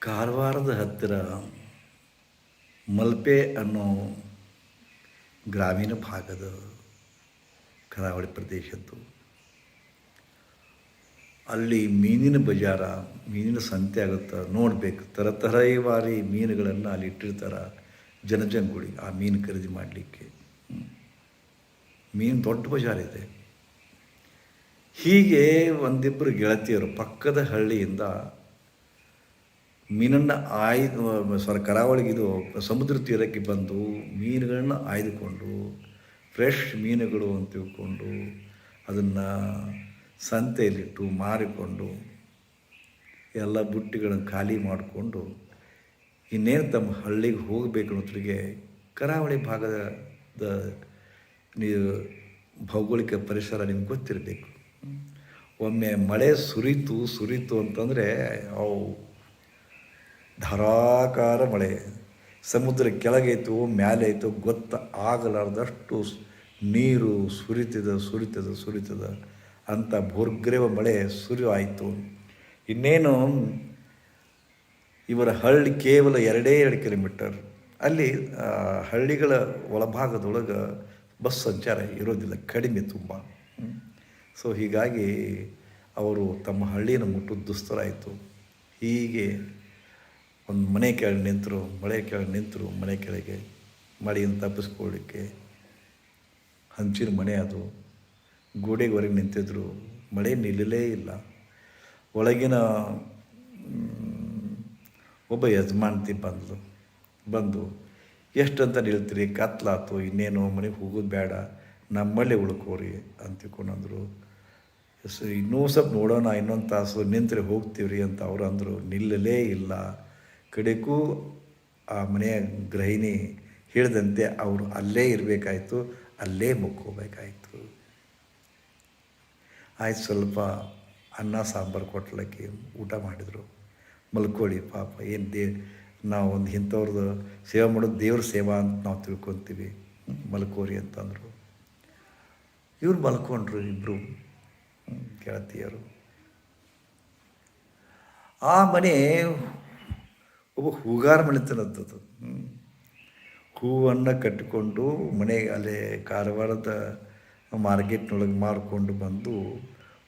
ಕಾರವಾರದ ಹತ್ತಿರ ಮಲ್ಪೆ ಅನ್ನೋ ಗ್ರಾಮೀಣ ಭಾಗದ ಕರಾವಳಿ ಪ್ರದೇಶದ್ದು. ಅಲ್ಲಿ ಮೀನಿನ ಬಜಾರ, ಮೀನಿನ ಸಂತೆ ಆಗುತ್ತೆ ನೋಡಬೇಕು. ತರತರವಾರಿ ಮೀನುಗಳನ್ನು ಅಲ್ಲಿ ಇಟ್ಟಿರ್ತಾರೆ ಜನಜಂಗುಳಿ, ಆ ಮೀನು ಖರೀದಿ ಮಾಡಲಿಕ್ಕೆ. ಮೀನು ದೊಡ್ಡ ಬಜಾರ್ ಇದೆ. ಹೀಗೆ ಒಂದಿಬ್ಬರು ಗೆಳತಿಯರು ಪಕ್ಕದ ಹಳ್ಳಿಯಿಂದ ಮೀನನ್ನು ಆಯ್ದು ಸಾರಿ ಕರಾವಳಿಗಿದು ಸಮುದ್ರ ತೀರಕ್ಕೆ ಬಂದು ಮೀನುಗಳನ್ನ ಆಯ್ದುಕೊಂಡು ಫ್ರೆಶ್ ಮೀನುಗಳು ಅಂತ ತಿಳ್ಕೊಂಡು ಅದನ್ನು ಸಂತೆಯಲ್ಲಿಟ್ಟು ಮಾರಿಕೊಂಡು ಎಲ್ಲ ಬುಟ್ಟಿಗಳನ್ನು ಖಾಲಿ ಮಾಡಿಕೊಂಡು ಇನ್ನೇನು ತಮ್ಮ ಹಳ್ಳಿಗೆ ಹೋಗಬೇಕು ಅನ್ನೋದ್ರಿಗೆ ಕರಾವಳಿ ಭಾಗದ ನೀವು ಭೌಗೋಳಿಕ ಪರಿಸರ ನಿಮ್ಗೆ ಗೊತ್ತಿರಬೇಕು. ಒಮ್ಮೆ ಮಳೆ ಸುರಿತು ಸುರಿತು ಅಂತಂದರೆ ಅವು ಧಾರಾಕಾರ ಮಳೆ. ಸಮುದ್ರ ಕೆಳಗೈತು ಮೇಲೆ ಆಯಿತು ಗೊತ್ತ ಆಗಲಾರ್ದಷ್ಟು ನೀರು ಸುರಿತದ ಸುರಿತದ ಸುರಿತದ. ಅಂತ ಭೂರ್ಗ್ರೇವ ಮಳೆ ಸುರಿವು ಆಯಿತು. ಇನ್ನೇನು, ಇವರ ಹಳ್ಳಿ ಕೇವಲ ಎರಡೇ ಎರಡು ಕಿಲೋಮೀಟರ್. ಅಲ್ಲಿ ಹಳ್ಳಿಗಳ ಒಳಭಾಗದೊಳಗೆ ಬಸ್ ಸಂಚಾರ ಇರೋದಿಲ್ಲ, ಕಡಿಮೆ ತುಂಬ. ಸೊ, ಹೀಗಾಗಿ ಅವರು ತಮ್ಮ ಹಳ್ಳಿಯನ್ನು ಮುಟ್ಟು ದುಸ್ತರಾಯಿತು. ಹೀಗೆ ಒಂದು ಮನೆ ಕೆಳಗೆ ನಿಂತರು, ಮಳೆ ಕೆಳಗೆ ನಿಂತರು, ಮನೆ ಕೆಳಗೆ ಮಳೆಯಿಂದ ತಪ್ಪಿಸ್ಕೊಳ್ಳಿಕ್ಕೆ ಹಂಚಿನ ಮನೆ ಅದು. ಗೋಡೆಗೆ ನಿಂತಿದ್ರು. ಮಳೆ ನಿಲ್ಲಲೇ ಇಲ್ಲ. ಒಳಗಿನ ಒಬ್ಬ ಯಜಮಾನ್ತಿ ಬಂದಳು ಬಂದು, ಎಷ್ಟಂತ ನಿಲ್ತೀರಿ? ಕತ್ಲಾತು, ಇನ್ನೇನು ಮನೆಗೆ ಹೋಗೋದು ಬೇಡ. ನಮ್ಮಲ್ಲಿ ಉಳ್ಕೋರಿ. ಅಂತ ತಿಳ್ಕೊಂಡಂದ್ರು. ಇನ್ನೂ ಸ್ವಲ್ಪ ನೋಡೋಣ, ಇನ್ನೊಂದು ತಾಸು ನಿಂತರೆ ಹೋಗ್ತೀವ್ರಿ ಅಂತ ಅವ್ರು ಅಂದರು. ನಿಲ್ಲಲೇ ಇಲ್ಲ. ಕಡೆಗೂ ಆ ಮನೆಯ ಗೃಹಿಣಿ ಹೇಳಿದಂತೆ ಅವರು ಅಲ್ಲೇ ಇರಬೇಕಾಯ್ತು, ಅಲ್ಲೇ ಮುಕ್ಕೋಬೇಕಾಯಿತು. ಆಯ್ತು ಸ್ವಲ್ಪ ಅನ್ನ, ಸಾಂಬಾರು ಕೊಟ್ಲಕ್ಕೆ ಊಟ ಮಾಡಿದರು. ಮಲ್ಕೊಳ್ಳಿ ಪಾಪ, ಏನು ದೇ, ನಾವು ಒಂದು ಇಂಥವ್ರದ್ದು ಸೇವೆ ಮಾಡೋದು ದೇವ್ರ ಸೇವಾ ಅಂತ ನಾವು ತಿಳ್ಕೊತೀವಿ. ಮಲ್ಕೋರಿ ಅಂತಂದರು. ಇವ್ರು ಮಲ್ಕೊಂಡ್ರು ಇಬ್ಬರು ಗೆಳತಿಯರು. ಆ ಮನೆ ಒಬ್ಬ ಹೂಗಾರ ಮನೆತನದ್ದು ಹೂವನ್ನು ಕಟ್ಟಿಕೊಂಡು ಮನೆಗೆ ಅಲ್ಲೇ ಕಾರವಾರದ ಮಾರ್ಕೆಟ್ನೊಳಗೆ ಮಾರಿಕೊಂಡು ಬಂದು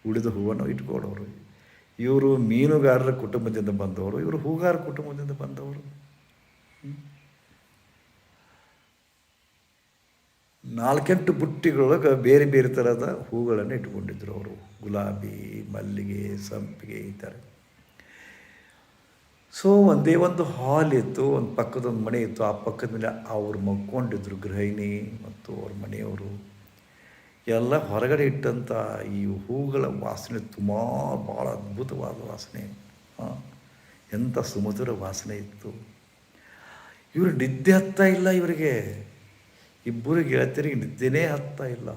ಉಳಿದ ಹೂವನ್ನು ಇಟ್ಕೊಳ್ಳೋರು ಇವರು ಮೀನುಗಾರರ ಕುಟುಂಬದಿಂದ ಬಂದವರು, ಇವರು ಹೂಗಾರ ಕುಟುಂಬದಿಂದ ಬಂದವರು. ನಾಲ್ಕೆಂಟು ಬುಟ್ಟಿಗಳೊಳಗೆ ಬೇರೆ ಬೇರೆ ಥರದ ಹೂಗಳನ್ನು ಇಟ್ಕೊಂಡಿದ್ರು ಅವರು. ಗುಲಾಬಿ, ಮಲ್ಲಿಗೆ, ಸಂಪಿಗೆ ಈ ಥರ. ಸೊ ಒಂದೇ ಒಂದು ಹಾಲ್ ಇತ್ತು, ಒಂದು ಪಕ್ಕದೊಂದು ಮನೆ ಇತ್ತು. ಆ ಪಕ್ಕದ ಮೇಲೆ ಅವ್ರು ಮಕ್ಕೊಂಡಿದ್ರು ಗೃಹಿಣಿ ಮತ್ತು ಅವ್ರ ಮನೆಯವರು. ಎಲ್ಲ ಹೊರಗಡೆ ಇಟ್ಟಂಥ ಈ ಹೂಗಳ ವಾಸನೆ ತುಂಬ ಭಾಳ ಅದ್ಭುತವಾದ ವಾಸನೆ. ಎಂಥ ಸುಮಧುರ ವಾಸನೆ ಇತ್ತು. ಇವರು ನಿದ್ದೆ ಹತ್ತಾ ಇಲ್ಲ ಇವರಿಗೆ. ಇಬ್ಬರು ಗೆಳತಿಯರಿಗೆ ನಿದ್ದೆನೇ ಹತ್ತಾ ಇಲ್ಲ.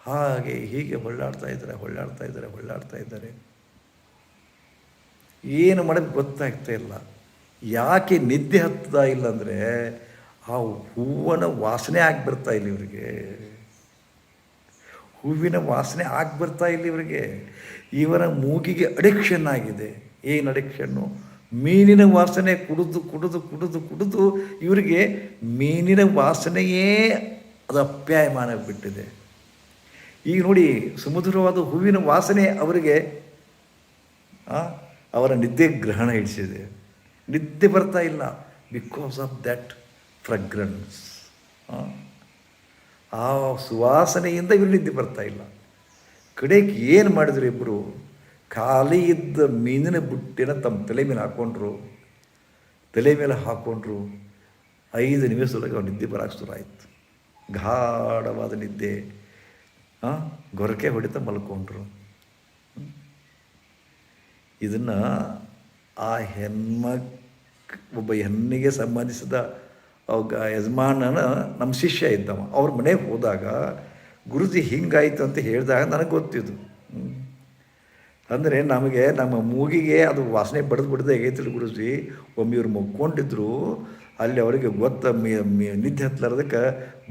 ಹಾಗೆ ಹೀಗೆ ಹೊಳ್ಳಾಡ್ತಾ ಇದ್ದಾರೆ ಹೊಳ್ಳಾಡ್ತಾ ಇದ್ದಾರೆ ಹೊಳ್ಳಾಡ್ತಾ ಇದ್ದಾರೆ. ಏನು ಮಾಡೋದು ಗೊತ್ತಾಗ್ತಾ ಇಲ್ಲ. ಯಾಕೆ ನಿದ್ದೆ ಹತ್ತದ ಇಲ್ಲ ಅಂದರೆ ಆ ಹೂವಿನ ವಾಸನೆ ಆಗಿಬಿಡ್ತಾ ಇಲ್ಲ ಇವರಿಗೆ. ಹೂವಿನ ವಾಸನೆ ಆಗಿಬರ್ತಾ ಇಲ್ಲ ಇವರಿಗೆ. ಇವರ ಮೂಗಿಗೆ ಅಡಿಕ್ಷನ್ ಆಗಿದೆ. ಏನು ಅಡಿಕ್ಷನ್ನು ಮೀನಿನ ವಾಸನೆ ಕುಡಿದು ಕುಡಿದು ಕುಡಿದು ಕುಡಿದು ಇವರಿಗೆ ಮೀನಿನ ವಾಸನೆಯೇ ಅದು ಅಪ್ಯಾಯಮಾನ ಬಿಟ್ಟಿದೆ ಈಗ ನೋಡಿ ಸುಮಧುರವಾದ ಹೂವಿನ ವಾಸನೆ ಅವರಿಗೆ ಅವರ ನಿದ್ದೆ ಗ್ರಹಣ ಹಿಡಿಸಿದೆ ನಿದ್ದೆ ಬರ್ತಾ ಇಲ್ಲ. ಬಿಕಾಸ್ ಆಫ್ ದ್ಯಾಟ್ ಫ್ರಗ್ರೆನ್ಸ್ ಆ ಸುವಾಸನೆಯಿಂದ ಇವರು ನಿದ್ದೆ ಬರ್ತಾ ಇಲ್ಲ. ಕಡೆಗೆ ಏನು ಮಾಡಿದ್ರು ಇಬ್ಬರು ಖಾಲಿ ಇದ್ದ ಮೀನಿನ ಬುಟ್ಟಿನ ತಮ್ಮ ತಲೆ ಮೇಲೆ ಹಾಕ್ಕೊಂಡ್ರು ತಲೆ ಮೇಲೆ ಹಾಕ್ಕೊಂಡ್ರು ಐದು ನಿಮಿಷದೊಳಗೆ ಅವ್ರು ನಿದ್ದೆ ಬರಕ್ಕೆ ಶುರು ಆಯಿತು. ಗಾಢವಾದ ನಿದ್ದೆ. ಗೊರಕೆ ಹೊಡಿತಾ ಮಲ್ಕೊಂಡ್ರು. ಇದನ್ನು ಆ ಹೆಣ್ಮಕ್ ಒಬ್ಬ ಹೆಣ್ಣಿಗೆ ಸಂಬಂಧಿಸಿದ ಯಜಮಾನನ ನಮ್ಮ ಶಿಷ್ಯ ಇದ್ದವ. ಅವ್ರ ಮನೆಗೆ ಹೋದಾಗ ಗುರುಜಿ ಹಿಂಗಾಯ್ತು ಅಂತ ಹೇಳಿದಾಗ ನನಗೆ ಗೊತ್ತಿದ್ದು. ಅಂದರೆ ನಮಗೆ ನಮ್ಮ ಮೂಗಿಗೆ ಅದು ವಾಸನೆ ಬಡ್ದು ಬಿಡದೆ ಹೇಗೈತಿಲ್ಲ ಗುರುಜಿ. ಒಮ್ಮೆ ಇವ್ರು ಮಕ್ಕೊಂಡಿದ್ರು, ಅಲ್ಲಿ ಅವರಿಗೆ ಗೊತ್ತ ನಿದ್ದೆ ಹತ್ತಲಾರ್ದಕ್ಕೆ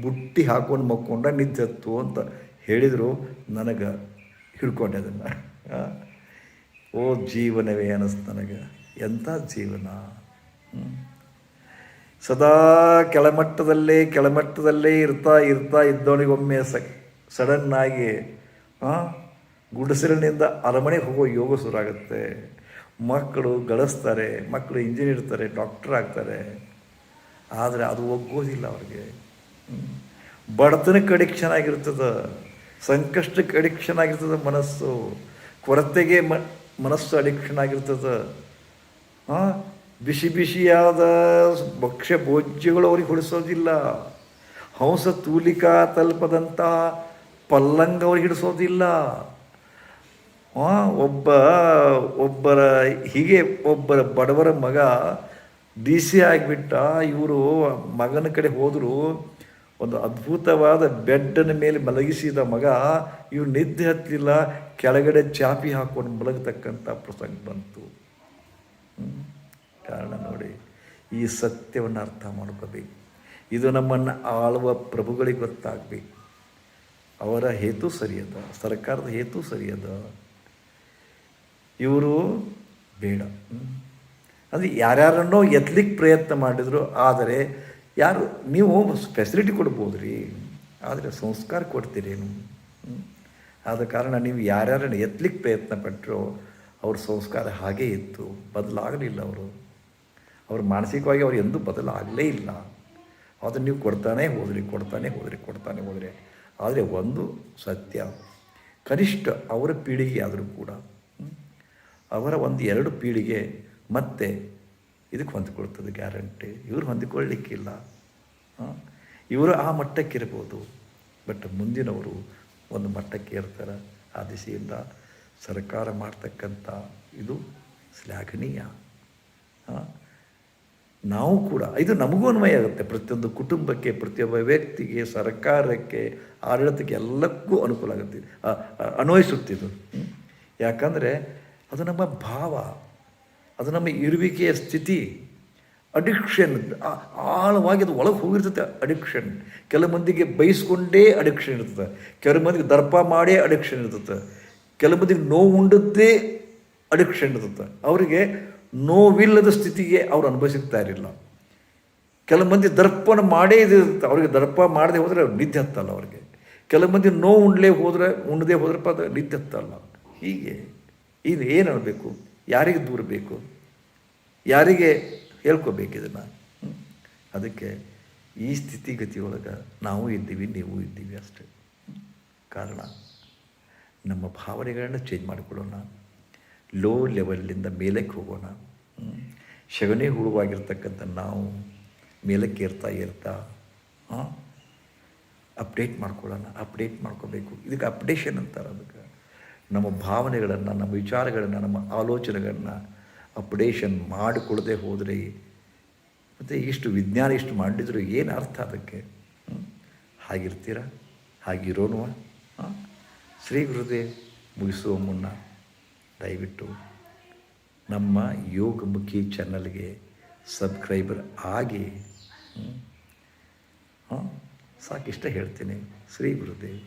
ಬುಟ್ಟಿ ಹಾಕೊಂಡು ಮಕ್ಕೊಂಡ ನಿದ್ದೆ ಹತ್ತು ಅಂತ ಹೇಳಿದರು. ನನಗೆ ಹಿಡ್ಕೊಂಡೆ ಅದನ್ನು. ಓ ಜೀವನವೇ ಅನ್ನಿಸ್ತು ನನಗೆ. ಎಂಥ ಜೀವನ? ಸದಾ ಕೆಳಮಟ್ಟದಲ್ಲೇ ಕೆಳಮಟ್ಟದಲ್ಲೇ ಇರ್ತಾ ಇರ್ತಾ ಇದ್ದವನಿಗೊಮ್ಮೆ ಸ ಸಡನ್ನಾಗಿ ಗುಡಿಸಲಿನಿಂದ ಅರಮನೆಗೆ ಹೋಗೋ ಯೋಗ ಶುರುವಾಗುತ್ತೆ. ಮಕ್ಕಳು ಗಳಿಸ್ತಾರೆ, ಮಕ್ಕಳು ಇಂಜಿನಿಯರ್ ಇರ್ತಾರೆ ಡಾಕ್ಟರ್ ಆಗ್ತಾರೆ. ಆದರೆ ಅದು ಒಗ್ಗೋದಿಲ್ಲ ಅವ್ರಿಗೆ. ಬಡತನಕ್ಕೆ ಅಡಿಕ್ಷನ್ ಆಗಿರ್ತದೆ, ಸಂಕಷ್ಟಕ್ಕೆ ಅಡಿಕ್ಷನ್ ಆಗಿರ್ತದೆ ಮನಸ್ಸು. ಕೊರತೆಗೆ ಮನಸ್ಸು ಅಡಿಕ್ಷನ್ ಆಗಿರ್ತದೆ ಹಾಂ ಬಿಸಿ ಬಿಸಿಯಾದ ಭಕ್ಷ್ಯ ಭೋಜ್ಯಗಳು ಅವ್ರಿಗೆ ಹೊಡಿಸೋದಿಲ್ಲ. ಹಂಸ ತೂಲಿಕಾ ತಲುಪದಂಥ ಪಲ್ಲಂಗ ಅವ್ರಿಗೆ ಹಿಡಿಸೋದಿಲ್ಲ. ಒಬ್ಬ, ಒಬ್ಬರ ಹೀಗೆ ಒಬ್ಬರ ಬಡವರ ಮಗ ಡಿ ಸಿ ಆಗಿಬಿಟ್ಟ, ಇವರು ಮಗನ ಕಡೆ ಹೋದರು ಒಂದು ಅದ್ಭುತವಾದ ಬೆಡ್ಡನ ಮೇಲೆ ಮಲಗಿಸಿದ ಮಗ ಇವು ನಿದ್ದೆ ಹತ್ತಲಿಲ್ಲ ಕೆಳಗಡೆ ಚಾಪಿ ಹಾಕೊಂಡು ಮಲಗತಕ್ಕಂಥ ಪ್ರಸಂಗ ಬಂತು. ಕಾರಣ ನೋಡಿ, ಈ ಸತ್ಯವನ್ನು ಅರ್ಥ ಮಾಡ್ಕೋಬೇಕು. ಇದು ನಮ್ಮನ್ನು ಆಳುವ ಪ್ರಭುಗಳಿಗೆ ಗೊತ್ತಾಗಬೇಕು. ಅವರ ಹೇತು ಸರಿಯದ, ಸರ್ಕಾರದ ಹೇತು ಸರಿಯದ? ಇವರು ಬೇಡ. ಅಂದರೆ ಯಾರ್ಯಾರನ್ನೋ ಎತ್ತಲಿಕ್ಕೆ ಪ್ರಯತ್ನ ಮಾಡಿದ್ರು, ಆದರೆ ಯಾರು, ನೀವು ಫೆಸಿಲಿಟಿ ಕೊಡ್ಬೋದು ರೀ ಆದರೆ ಸಂಸ್ಕಾರ ಕೊಡ್ತೀರೇನು. ಆದ ಕಾರಣ ನೀವು ಯಾರ್ಯಾರನ್ನು ಎತ್ತಲಿಕ್ಕೆ ಪ್ರಯತ್ನ ಪಟ್ಟರೋ ಅವ್ರ ಸಂಸ್ಕಾರ ಹಾಗೇ ಇತ್ತು. ಬದಲಾಗಲಿಲ್ಲ ಅವರು. ಅವ್ರು ಮಾನಸಿಕವಾಗಿ ಅವ್ರು ಎಂದೂ ಬದಲಾಗಲೇ ಇಲ್ಲ. ಅದನ್ನು ನೀವು ಕೊಡ್ತಾನೆ ಹೋದ್ರಿ ಕೊಡ್ತಾನೆ ಹೋದ್ರಿ, ಕೊಡ್ತಾನೆ ಹೋದರೆ. ಆದರೆ ಒಂದು ಸತ್ಯ, ಕನಿಷ್ಠ ಅವರ ಪೀಳಿಗೆ ಆದರೂ ಕೂಡ ಅವರ ಒಂದು ಎರಡು ಪೀಳಿಗೆ ಮತ್ತೆ ಇದಕ್ಕೆ ಹೊಂದಿಕೊಳ್ತದೆ ಗ್ಯಾರಂಟಿ. ಇವರು ಹೊಂದಿಕೊಳ್ಳಿಕ್ಕಿಲ್ಲ. ಇವರು ಆ ಮಟ್ಟಕ್ಕೆ ಇರ್ಬೋದು ಬಟ್ ಮುಂದಿನವರು ಒಂದು ಮಟ್ಟಕ್ಕೆ ಇರ್ತಾರೆ ಆ ದಿಸೆಯಿಂದ ಸರ್ಕಾರ ಮಾಡ್ತಕ್ಕಂಥ ಇದು ಶ್ಲಾಘನೀಯ. ನಾವು ಕೂಡ, ಇದು ನಮಗೂ ಅನ್ವಯ ಆಗುತ್ತೆ. ಪ್ರತಿಯೊಂದು ಕುಟುಂಬಕ್ಕೆ, ಪ್ರತಿಯೊಬ್ಬ ವ್ಯಕ್ತಿಗೆ, ಸರ್ಕಾರಕ್ಕೆ, ಆಡಳಿತಕ್ಕೆ ಎಲ್ಲಕ್ಕೂ ಅನುಕೂಲ ಆಗುತ್ತೆ. ಅನ್ವಯಿಸುತ್ತಿದ್ದು ಯಾಕಂದರೆ ಅದು ನಮ್ಮ ಭಾವ. ಅದು ನಮ್ಮ ಇರುವಿಕೆಯ ಸ್ಥಿತಿ ಅಡಿಕ್ಷನ್ ಆಳವಾಗಿ ಅದು ಒಳಗೆ ಹೋಗಿರ್ತದೆ ಅಡಿಕ್ಷನ್ ಕೆಲವು ಮಂದಿಗೆ ಬಯಸ್ಕೊಂಡೇ ಅಡಿಕ್ಷನ್ ಇರ್ತದೆ. ಕೆಲವು ಮಂದಿಗೆ ದರ್ಪ ಮಾಡೇ ಅಡಿಕ್ಷನ್ ಇರ್ತದೆ. ಕೆಲವು ಮಂದಿಗೆ ನೋವು ಉಂಡದ್ದೇ ಅಡಿಕ್ಷನ್ ಇರ್ತದೆ. ಅವರಿಗೆ ನೋವಿಲ್ಲದ ಸ್ಥಿತಿಗೆ ಅವ್ರು ಅನುಭವಿಸ್ತಾ ಇರಲಿಲ್ಲ. ಕೆಲವು ಮಂದಿ ದರ್ಪಣ ಮಾಡೇ ಇದಿರುತ್ತೆ ಅವರಿಗೆ ದರ್ಪ ಮಾಡದೆ ಹೋದರೆ ನಿದ್ದೆ ಹತ್ತಲ್ಲ ಅವರಿಗೆ. ಕೆಲವು ಮಂದಿ ನೋವು ಉಂಡ್ಲೇ ಹೋದರೆ ಉಣ್ಣದೆ ಹೋದ್ರಪ್ಪ ಅದು ನಿದ್ದೆ ಹತ್ತಲ್ಲ. ಹೀಗೆ, ಇದು ಏನು ಅನ್ಬೇಕು ಯಾರಿಗೆ ದೂರ ಬೇಕು? ಯಾರಿಗೆ ಹೇಳ್ಕೋಬೇಕು ಇದನ್ನು? ಅದಕ್ಕೆ ಈ ಸ್ಥಿತಿಗತಿಯೊಳಗೆ ನಾವು ಇದ್ದೀವಿ, ನೀವು ಇದ್ದೀವಿ ಅಷ್ಟೇ. ಕಾರಣ, ನಮ್ಮ ಭಾವನೆಗಳನ್ನ ಚೇಂಜ್ ಮಾಡಿಕೊಳ್ಳೋಣ. ಲೋ ಲೆವೆಲ್ಲಿಂದ ಮೇಲಕ್ಕೆ ಹೋಗೋಣ. ಶಗಣಿ ಹುಳುವಾಗಿರ್ತಕ್ಕಂಥ ನಾವು ಮೇಲಕ್ಕೆ ಏರ್ತಾ ಏರ್ತಾ ಅಪ್ಡೇಟ್ ಮಾಡ್ಕೊಳ್ಳೋಣ ಅಪ್ಡೇಟ್ ಮಾಡ್ಕೋಬೇಕು. ಇದಕ್ಕೆ ಅಪ್ಡೇಷನ್ ಅಂತಾರೆ ಅದಕ್ಕೆ. ನಮ್ಮ ಭಾವನೆಗಳನ್ನು, ನಮ್ಮ ವಿಚಾರಗಳನ್ನು, ನಮ್ಮ ಆಲೋಚನೆಗಳನ್ನು ಅಪ್ಡೇಷನ್ ಮಾಡಿಕೊಳ್ಳದೆ ಹೋದರೆ, ಮತ್ತು ಇಷ್ಟು ವಿಜ್ಞಾನ ಇಷ್ಟು ಮಾಡಿದ್ರು ಏನು ಅರ್ಥ ಅದಕ್ಕೆ? ಹಾಗಿರ್ತೀರ? ಹಾಗಿರೋನುವ ಹಾಂ? ಶ್ರೀ ಗುರುದೇವ್ ಮುಗಿಸುವ ಮುನ್ನ ದಯವಿಟ್ಟು ನಮ್ಮ ಯೋಗಮುಖಿ ಚಾನಲ್ಗೆ ಸಬ್ಸ್ಕ್ರೈಬರ್ ಆಗಿ ಸಾಕಿಷ್ಟ ಹೇಳ್ತೀನಿ. ಶ್ರೀ ಗುರುದೇವ್